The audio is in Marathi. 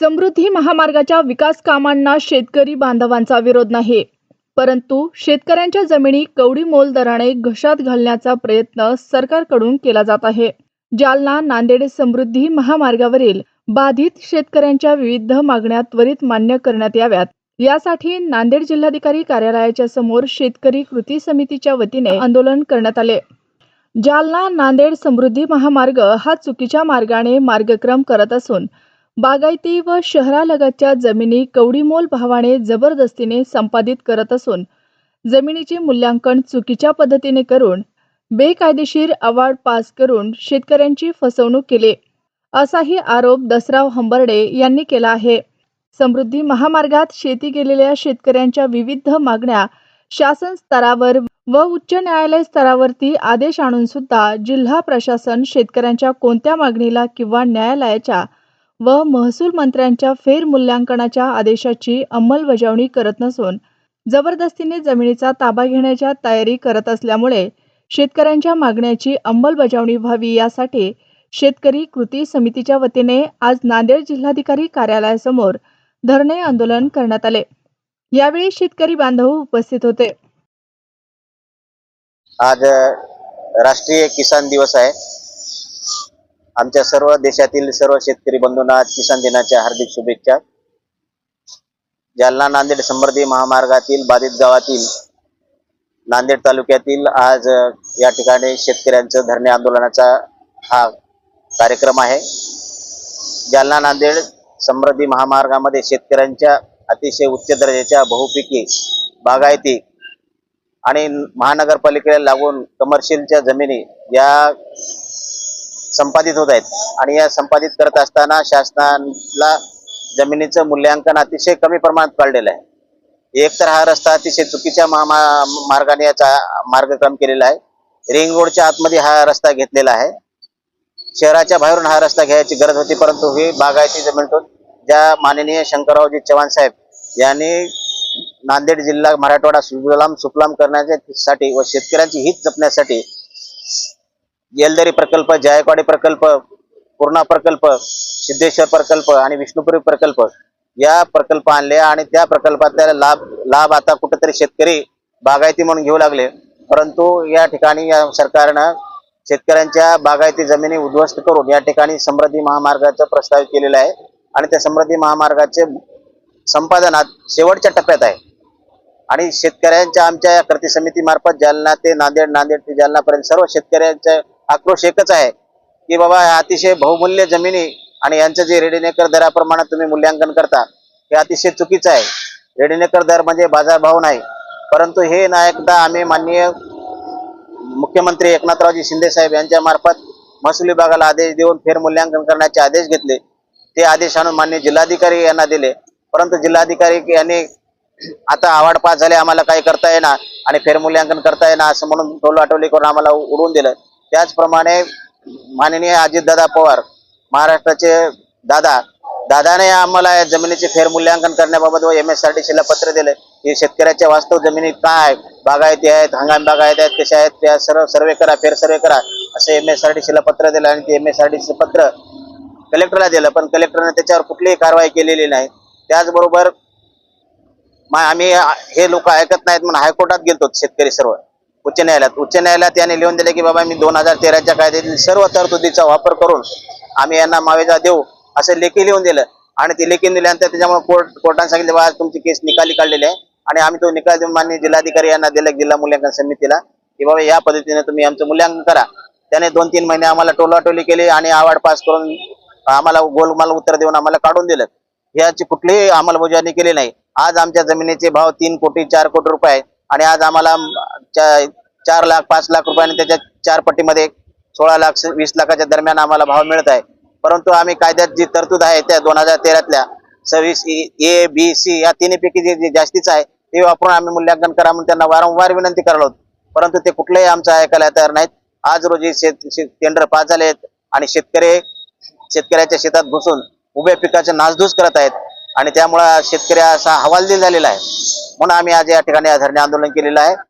समृद्धी महामार्गाच्या विकास कामांना शेतकरी बांधवांचा विरोध नाही. परंतु शेतकऱ्यांच्या जमिनी कवडी मोल दराने घशात घालण्याचा प्रयत्न सरकारकडून केला जात आहे. जालना नांदेड समृद्धी महामार्गावरील बाधित शेतकऱ्यांच्या विविध मागण्या त्वरित मान्य करण्यात याव्यात. यासाठी नांदेड जिल्हाधिकारी कार्यालयाच्या समोर शेतकरी कृती समितीच्या वतीने आंदोलन करण्यात आले. जालना नांदेड समृद्धी महामार्ग हा चुकीच्या मार्गाने मार्गक्रम करत असून बागायती व शहरालगतच्या जमिनी कवडीमोल भावाने जबरदस्तीने संपादित करत असून जमिनीचे मूल्यांकन चुकीच्या पद्धतीने करून बेकायदेशीर अवॉर्ड पास करून शेतकऱ्यांची फसवणूक केली. असाही आरोप दसराव हंबर्डे यांनी केला आहे. समृद्धी महामार्गात शेती केलेल्या शेतकऱ्यांच्या विविध मागण्या शासन स्तरावर व उच्च न्यायालय स्तरावरती आदेश आणून सुद्धा जिल्हा प्रशासन शेतकऱ्यांच्या कोणत्या मागणीला किंवा न्यायालयाच्या व महसूल मंत्र्यांच्या फेरमूल्यांकनाच्या आदेशाची अंमलबजावणी करत नसून जबरदस्तीने जमिनीचा ताबा घेण्याच्या तयारी करत असल्यामुळे शेतकऱ्यांच्या मागण्याची अंमलबजावणी व्हावी यासाठी शेतकरी कृती समितीच्या वतीने आज नांदेड जिल्हाधिकारी कार्यालयासमोर धरणे आंदोलन करण्यात आले. यावेळी शेतकरी बांधव उपस्थित होते. आज राष्ट्रीय किसान दिवस आहे. आमच्या सर्व देशातील सर्व शेतकरी बंधूंना किसान दिनाच्या हार्दिक शुभेच्छा. जालना नांदेड समृद्धी महामार्गातील बाधित गावातील नांदेड तालुक्यातील आज या ठिकाणी शेतकऱ्यांचं धरणे आंदोलनाचा हा कार्यक्रम आहे. जालना नांदेड समृद्धी महामार्गामध्ये शेतकऱ्यांच्या अतिशय उच्च दर्जाच्या बहुपिकी बागायती आणि महानगरपालिकेला लागून कमर्शियलच्या जमिनी या संपादित होत आहेत. आणि या संपादित करत असताना शासनाला जमिनीचं मूल्यांकन अतिशय कमी प्रमाणात काढलेलं आहे. एक तर हा रस्ता अतिशय चुकीच्या महामा मार्गाने याचा मार्गक्रम केलेला आहे. रिंग रोडच्या आतमध्ये हा रस्ता घेतलेला आहे. शहराच्या बाहेरून हा रस्ता घ्यायची गरज होती परंतु ही बागायती जमिनीतून ज्या माननीय शंकररावजी चव्हाण साहेब यांनी नांदेड जिल्हा मराठवाडा सुजलाम सुफलाम करण्यासाठी व शेतकऱ्यांची हित जपण्यासाठी येलदरी प्रकल्प जायकवाडी प्रकल्प पूर्णा प्रकल्प सिद्धेश्वर प्रकल्प आणि विष्णुपुरी प्रकल्प या प्रकल्प आणले आणि त्या प्रकल्पातल्या लाभ लाभ आता कुठेतरी शेतकरी बागायती म्हणून घेऊ लागले. परंतु या ठिकाणी या सरकारनं शेतकऱ्यांच्या बागायती जमिनी उद्ध्वस्त करून या ठिकाणी समृद्धी महामार्गाचा प्रस्ताव केलेला आहे आणि त्या समृद्धी महामार्गाचे संपादनात शेवटच्या टप्प्यात आहे. आणि शेतकऱ्यांच्या आमच्या या कृती समितीमार्फत जालना ते नांदेड नांदेड ते जालनापर्यंत सर्व शेतकऱ्यांच्या आक्रोश एकच आहे की बाबा अतिशय बहुमूल्य जमिनी आणि यांचं जे रेडीनेकर दराप्रमाणे तुम्ही मूल्यांकन करता हे अतिशय चुकीचं आहे. रेडीनेकर दर म्हणजे बाजारभाव नाही. परंतु हे ना एकदा आम्ही माननीय मुख्यमंत्री एकनाथरावजी शिंदे साहेब यांच्या मार्फत महसूल विभागाला आदेश देऊन फेरमूल्यांकन करण्याचे आदेश घेतले. ते आदेश आणून मान्य जिल्हाधिकारी यांना दिले. परंतु जिल्हाधिकारी यांनी आता आवाड पास झाले आम्हाला काही करता येणार आणि फेरमूल्यांकन करता येणार असं म्हणून टोल आठवले करून आम्हाला उडवून दिलं. त्याचप्रमाणे माननीय अजितदादा पवार महाराष्ट्राचे दादा दादाने आम्हाला या जमिनीचे फेरमूल्यांकन करण्याबाबत व एम एस आर डी सीला पत्र दिले. की शेतकऱ्याच्या वास्तव जमिनी काय? बागायती आहेत हंगाम बागायती आहेत कशा आहेत त्या सर्व सर्वे करा फेर सर्वे करा असं एम एस आर डी सीला पत्र दिलं आणि ते M S R D C पत्र कलेक्टरला दिलं. पण कलेक्टरने त्याच्यावर कुठलीही कारवाई केलेली नाही. त्याचबरोबर मा- आम्ही हे लोक ऐकत नाहीत म्हणून हायकोर्टात गेलतो शेतकरी सर्व. उच्च न्यायालयात. उच्च न्यायालयात यांनी लिहून दिले की बाबा मी दोन हजार तेराच्या कायद्यातील सर्व तरतुदीचा वापर करून आम्ही यांना मावेजा देऊ असं लेखी लिहून दिलं. आणि ते लेखी दिल्यानंतर त्याच्यामुळे कोर्ट कोर्टाने सांगितले बाबा तुमची केस निकाली काढलेली आहे आणि आम्ही तो निकाल देऊन मान्य जिल्हाधिकारी यांना दिला जिल्हा मूल्यांकन समितीला की बाबा या पद्धतीने तुम्ही आमचं मूल्यांकन करा. त्याने दोन तीन महिने आम्हाला टोलाटोली केली आणि आवाड पास करून आम्हाला गोलमाल उत्तर देऊन आम्हाला काढून दिलं. याची कुठलीही अंमलबजावणी केली नाही. आज आमच्या जमिनीचे भाव तीन कोटी चार कोटी रुपये आणि आज आम्हाला चार लाख पाच लाख रुपयाने त्याच्या चार पट्टीमध्ये सोळा लाख वीस लाखाच्या दरम्यान आम्हाला भाव मिळत आहे. परंतु आम्ही कायद्यात जी तरतूद आहे त्या दोन हजार तेरातल्या सव्वीस ए बी सी या तिन्हीपैकी जे जे जास्तीच आहे ते वापरून आम्ही मूल्यांकन करा म्हणून त्यांना वारंवार विनंती करायला होतो. परंतु ते कुठलेही आमचं ऐकायला तयार नाहीत. आज रोजी शेत शेत- टेंडर पास झाले आहेत आणि शेतकरी शेतकऱ्याच्या शेतात घुसून उभ्या पिकाचे नासधूस करत आहेत आणि त्यामुळं शेतकरी असा हवालदिल झालेला आहे. म्हणून आम्ही आज या ठिकाणी धरणे आंदोलन केलेलं आहे.